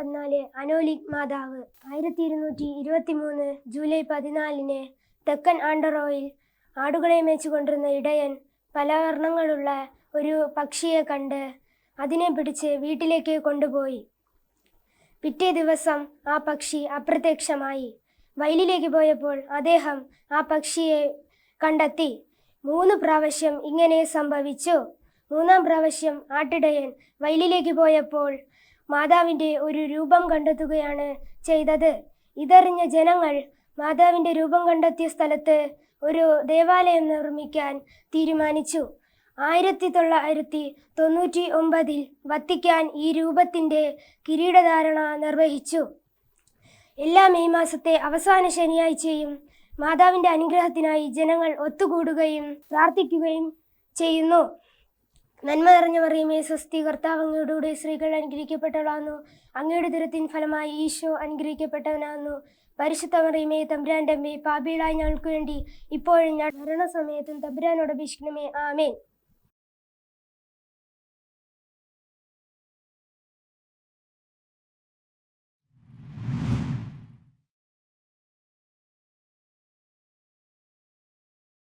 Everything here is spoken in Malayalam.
പതിനാല് അനോലിക് മാതാവ്. ആയിരത്തി ഇരുന്നൂറ്റി ഇരുപത്തി മൂന്ന് ജൂലൈ പതിനാലിന് തെക്കൻ ആണ്ടറോയിൽ ആടുകളെ മേച്ചുകൊണ്ടിരുന്ന ഇടയൻ പല വർണങ്ങളുള്ള ഒരു പക്ഷിയെ കണ്ട് അതിനെ പിടിച്ച് വീട്ടിലേക്ക് കൊണ്ടുപോയി. പിറ്റേ ദിവസം ആ പക്ഷി അപ്രത്യക്ഷമായി. വയലിലേക്ക് പോയപ്പോൾ അദ്ദേഹം ആ പക്ഷിയെ കണ്ടെത്തി. മൂന്ന് പ്രാവശ്യം ഇങ്ങനെ സംഭവിച്ചു. മൂന്നാം പ്രാവശ്യം ആട്ടിടയൻ വയലിലേക്ക് പോയപ്പോൾ മാതാവിന്റെ ഒരു രൂപം കണ്ടെത്തുകയാണ് ചെയ്തത്. ഇതറിഞ്ഞ ജനങ്ങൾ മാതാവിന്റെ രൂപം കണ്ടെത്തിയ സ്ഥലത്ത് ഒരു ദേവാലയം നിർമ്മിക്കാൻ തീരുമാനിച്ചു. ആയിരത്തി തൊള്ളായിരത്തി തൊണ്ണൂറ്റി ഒമ്പതിൽ വത്തിക്കാൻ ഈ രൂപത്തിന്റെ കിരീടധാരണ നിർവഹിച്ചു. എല്ലാ മെയ് മാസത്തെ അവസാന ശനിയാഴ്ചയും മാതാവിന്റെ അനുഗ്രഹത്തിനായി ജനങ്ങൾ ഒത്തുകൂടുകയും പ്രാർത്ഥിക്കുകയും ചെയ്യുന്നു. നന്മ നിറഞ്ഞ മറിയമേ സ്വസ്തി കർത്താവ് അങ്ങയുടെ സ്ത്രീകൾ അനുഗ്രഹിക്കപ്പെട്ടവളാകുന്നു. അങ്ങയുടെ ദുരത്തിൻ ഫലമായി ഈശോ അനുഗ്രഹിക്കപ്പെട്ടവനാകുന്നു. പരിശുദ്ധ മറിയമേ തമ്പുരാന്റെ അമ്മേ ഞങ്ങൾക്ക് വേണ്ടി ഇപ്പോഴും ഞാൻ മരണസമയത്തും തമ്പുരാനോട് അപേക്ഷിക്കണമേ. ആമേൻ.